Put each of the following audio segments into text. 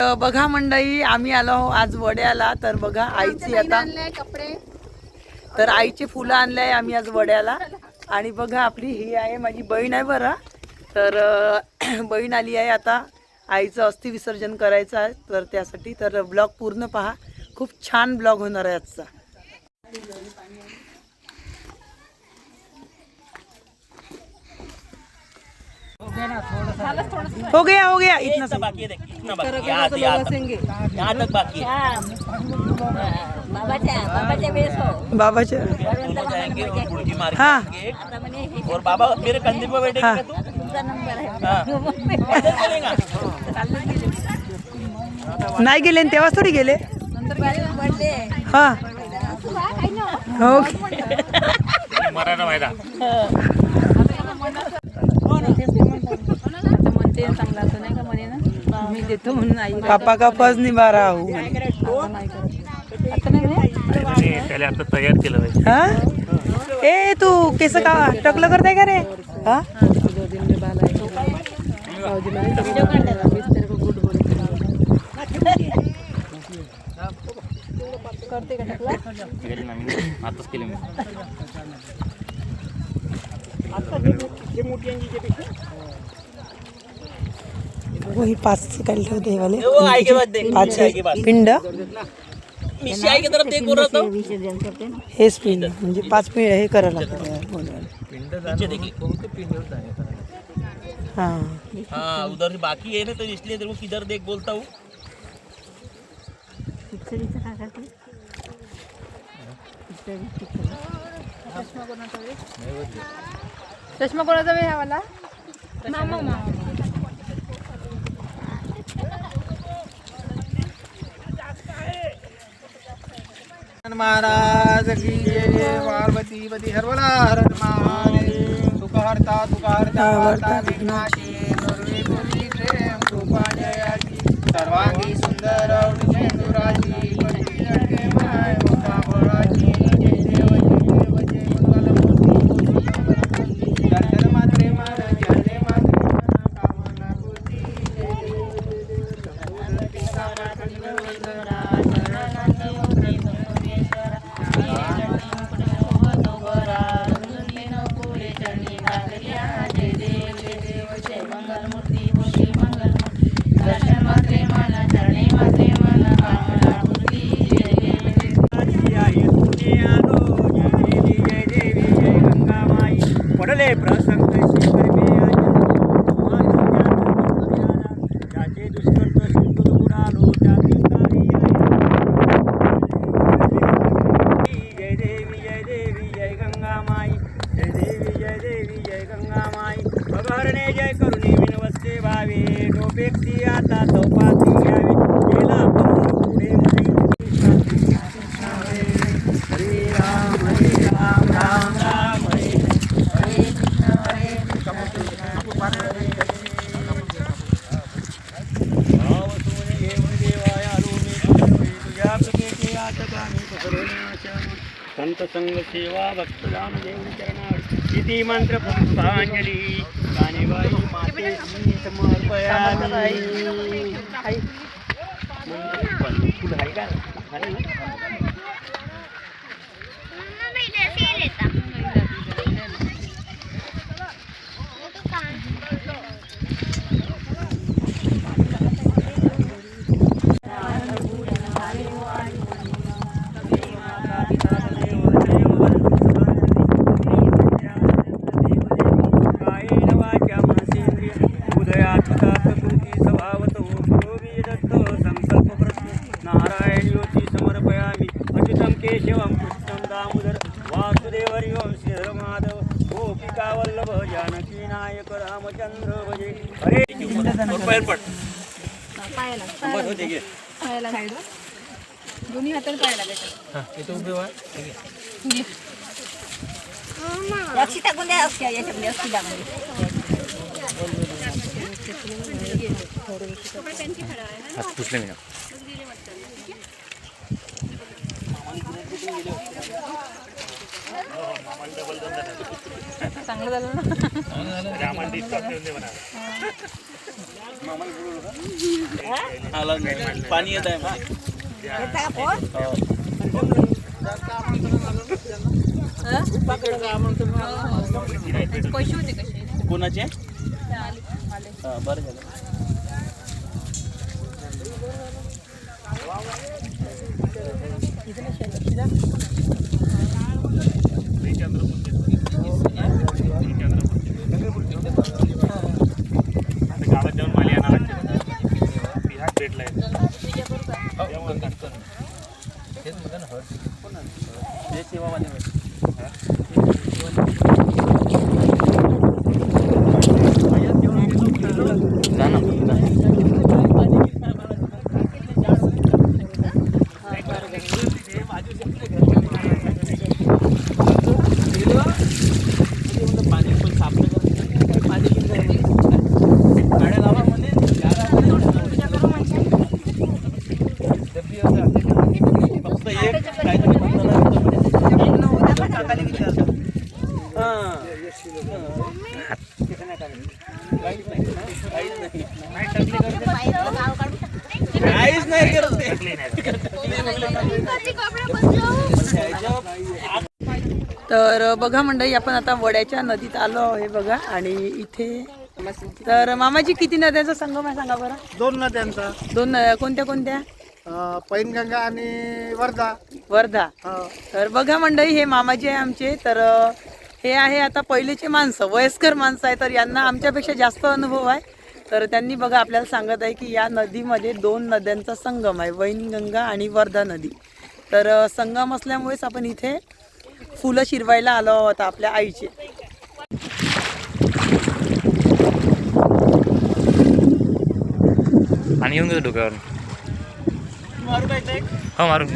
तर बघा मंडळी आम्ही आलो आज वड्याला. तर बघा आईची आता कपडे. तर आईचे फुलं आणले आम्ही आज वड्याला. आणि बघा आपली ही आहे माझी बहीण आहे बरं. तर बहीण आली आहे आता. आईचं अस्थि विसर्जन करायचं आहे. तर त्यासाठी तर ब्लॉग पूर्ण पहा. खूप छान ब्लॉग होणार आहे आजचा. हो गया हो गया इतना सही. बाकी है देख इतना बाकी है यहाँ से यहाँ तक यहाँ तक बाकी है। बाबाच्या बाबाच्या वेळेस हो। बाबाच्या दोनों जाएंगे और बुड़की मार के हाँ. आएंगे। आता म्हणे हे। और बाबा मेरे कंधे पे बैठेगा हाँ. तू? तुमचा नंबर आहे हाँ. पैदल चलेगा? नाही गेले न तेव्हाच थोडी गेले? नंतर पडले हा। हो। आता म्हणते चांगला असं नाही का म्हणे ना मी देतो म्हणून आई पापा का फ़र्ज़ निभा रहा हूँ आता नाही करत. आता नाही म्हणे पहले आता तैयार केलं पाहिजे. हा? ए तू केस का टकलं करताय का रे? हा? दो दिन में बाल आएगा भाऊजी म्हणे वीडियो तेरे को गुड बोलते करते का टाकला आताच केले मी वही पाच काढले ठेवते हे वाले वो आई के बाद देख पाच मिशी आई के बाद। पिंड? मिशी आई की तरफ देख बोल रहा था। विसर्जन करते ना हेच पिंड म्हणजे पाच पिंड हे करायला हा. हाँ उधर से बाकी है ना तो इसलिए तेरे को किधर देख बोलता हूँ. चष्मा कोणाचा वेळ हवाला मामा मामा. महाराज की जय पार्वती पती हरवला हरण महादेव सुख हरता सुख हरता वार्ता विघ्नाशी सर्वे भूमी प्रेम कृपा जयाची सर्वांगी सुंदर विजेंदुराची पती अटके माय मुक्ता फळाची जय देव जय देव जय मंगलमूर्ती दर्शन मात्रे मन ध्याने मात्रे मन कामना पूर्ती जय देव जय देव पडले प्रसंग ज्याचे दुष्कर्म सिंधू बुडालो जय देवी जय देवी जय गंगा माई जय देवी जय देवी जय गंगा माई भगहरणे जय करुणी विनवस्ते भावे. डोपेक्षी आता चौपाती घ्यावी गेला करून पुढे हरे राम हरे राम राम राम हरे भाव सोने घेऊन देवाया संत संग सेवा भक्तराम देव चरणार किती मंत्र पुष्पांजली. कानेबाई माते फुल आहे का? वासुदेव हरिओं श्रीधर माधव गोपिका वल्लभ जानकी नायक रामचंद्र भजे हरे पैर पड पायाला होते घे पायाला साईड दोन्ही हाताने पायाला त्याच्या इथं उभे व्हा लक्षी टाकून द्या अक्षय याच्यामध्ये अक्षी टाकून हात पुसले मी चांगलं झालं ना. पाणी येत आहे मध्ये. पैसे होते कसे? कोणाचे? हा, बरं झालं. गावात जाऊन मला येणार बिहार भेटलाय ते सेवावाले होते. जा ना, जा. पाणी पण सापडलं का? पाणी किती आहे? गाड्या लावा म्हणे. फक्त एक काहीतरी म्हणताना होतं म्हणे. हां. काहीच नाही काहीच नाही काहीच नाही करत ते. तर बघा मंडळी आपण आता वड्याच्या नदीत आलो आहे बघा. आणि इथे तर मामाजी किती नद्यांचा संगम आहे सांगा बरं? दोन नद्यांचा. दोन नद्या कोणत्या कोणत्या? पैनगंगा आणि वर्धा. वर्धा. तर बघा मंडळी हे मामाजी आहे आमचे. तर हे आहे आता पहिलेचे माणसं वयस्कर माणसं आहे तर यांना आमच्यापेक्षा जास्त अनुभव आहे. तर त्यांनी बघा आपल्याला सांगत आहे की या नदीमध्ये दोन नद्यांचा संगम आहे वैनगंगा आणि वर्धा नदी. तर संगम असल्यामुळेच आपण इथे फुलं शिरवायला आलो आहोत आपल्या आईचे. आणि येऊन गेलं डोक्यावर. मारू काय ते? हो मारून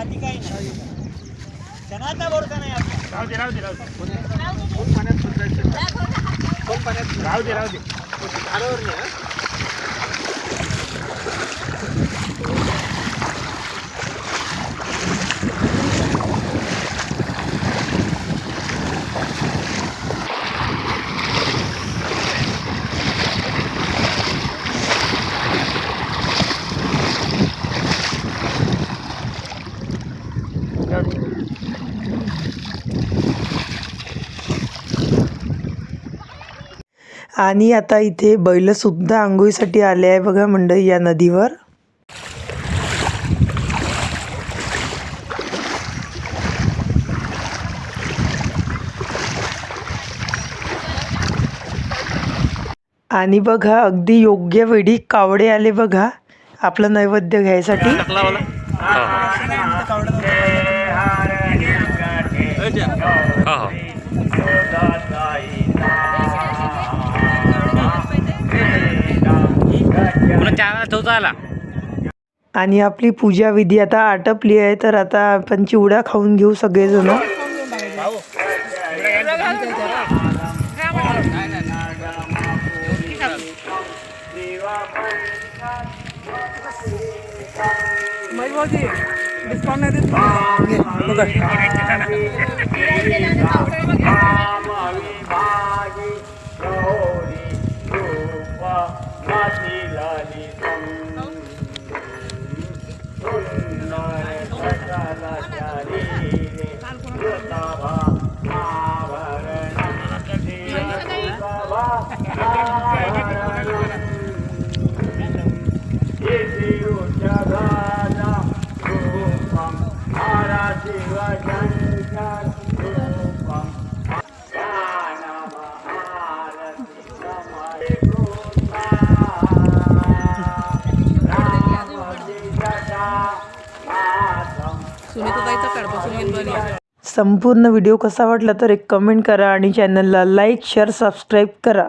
हाती काही नाही. क्षणाचा भरोसा नाही आपला. राहू दे राहू दे राहू दे. राहू दे राहू दे. झाडावर नाही, आणि आता इथे बैल सुद्धा आंघोळीसाठी आले आहे बघा मंडळी या नदीवर. आणि बघा अगदी योग्य वेळी कावडे आले बघा आपलं नैवेद्य घ्यायसाठी. हो. हो पुन्हा चहा ठेवता आला आणि आपली पूजा विधी आता आटपली आहे तर आता आपण चिवडा खाऊन घेऊ सगळेजण. भागी संपूर्ण व्हिडिओ कसा वाटला तर एक कमेंट करा आणि चॅनलला लाईक शेअर सबस्क्राईब करा.